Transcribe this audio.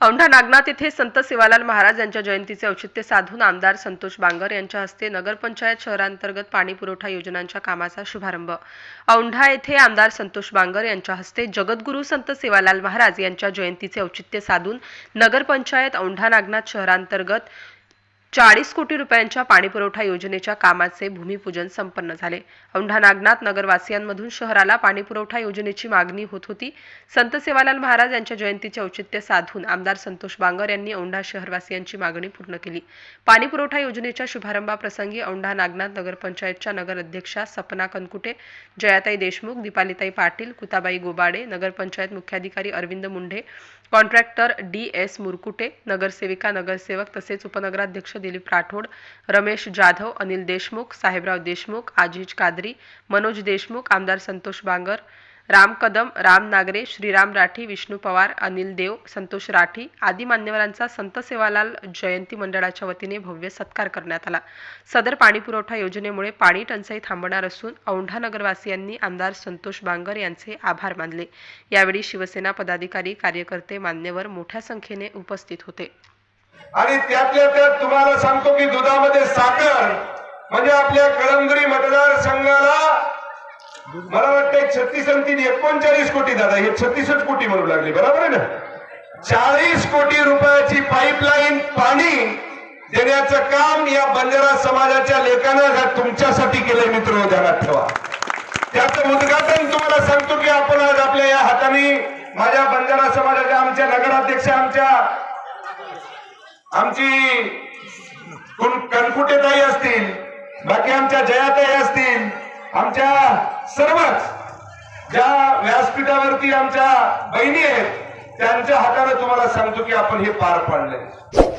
औंढा नागनाथ येथे संत सेवालाल महाराज यांच्या जयंतीचे औचित्य साधून आमदार संतोष बांगर यांच्या हस्ते नगरपंचायत शहरांतर्गत पाणी पुरवठा योजनांच्या कामाचा शुभारंभ. औंढा येथे आमदार संतोष बांगर यांच्या हस्ते जगद्गुरू संत सेवालाल महाराज यांच्या जयंतीचे औचित्य साधून नगरपंचायत औंढा नागनाथ शहरांतर्गत चाळीस कोटी रुपयांच्या पाणीपुरवठा योजनेच्या कामाचे भूमिपूजन संपन्न झाले. औंढा नागनाथ नगरवासियांमधून शहराला पाणीपुरवठा योजनेची मागणी होत होती. संत सेवालाल महाराज यांच्या जयंतीचे औचित्य साधून आमदार संतोष बांगर यांनी औंढा शहरवासियांची मागणी पूर्ण केली. पाणीपुरवठा योजनेच्या शुभारंभाप्रसंगी औंढा नागनाथ नगरपंचायतच्या नगर अध्यक्षा सपना कनकुटे जयाताई देशमुख दीपालिताई पाटील कुताबाई गोबाडे नगरपंचायत मुख्याधिकारी Arvind Mundhe contractor D S Murkute नगरसेविका नगरसेवक तसेच उपनगराध्यक्ष दिलीप राठोड रमेश जाधव अनिल देशमुख साहेबराव देशमुख आजिज कादरी मनोज देशमुख आमदार संतोष बांगर राम कदम राम नागरे श्रीराम राठी विष्णू पवार अनिल देव संतोष राठी आदी मान्यवरांचा संत सेवालाल जयंती मंडळाच्या वतीने भव्य सत्कार करण्यात आला. सदर पाणीपुरवठा योजनेमुळे पाणी टंचाई थांबणार असून औंढा नगरवासियांनी आमदार संतोष बांगर यांचे आभार मानले. यावेळी शिवसेना पदाधिकारी कार्यकर्ते मान्यवर मोठ्या संख्येने उपस्थित होते. आणि त्यातल्या त्यात तुम्हाला सांगतो की दुधामध्ये साखर म्हणजे आपल्या कळमगिरी मतदारसंघाला मला वाटतं छत्तीस आणि तीन एकोणचाळीस कोटी दादा हे छत्तीसच कोटी म्हणू लागले बरोबर आहे ना? चाळीस कोटी रुपयाची पाईपलाईन पाणी देण्याचं काम या बंजारा समाजाच्या लेखानं तुमच्यासाठी केलंय मित्र ध्यानात ठेवा. त्याचं उद्घाटन तुम्हाला सांगतो की आपण आज आपल्या या हाताने माझ्या बंजारा समाजाच्या आमच्या नगराध्यक्ष आमच्या आमची कुण- कणकुटेताई असतील बाकी आमच्या जयाताई असतील आमच्या सर्वच ज्या व्यासपीठावरती आमच्या बहिणी आहेत त्यांच्या हाताने तुम्हाला सांगतो की आपण हे पार पाडलंय.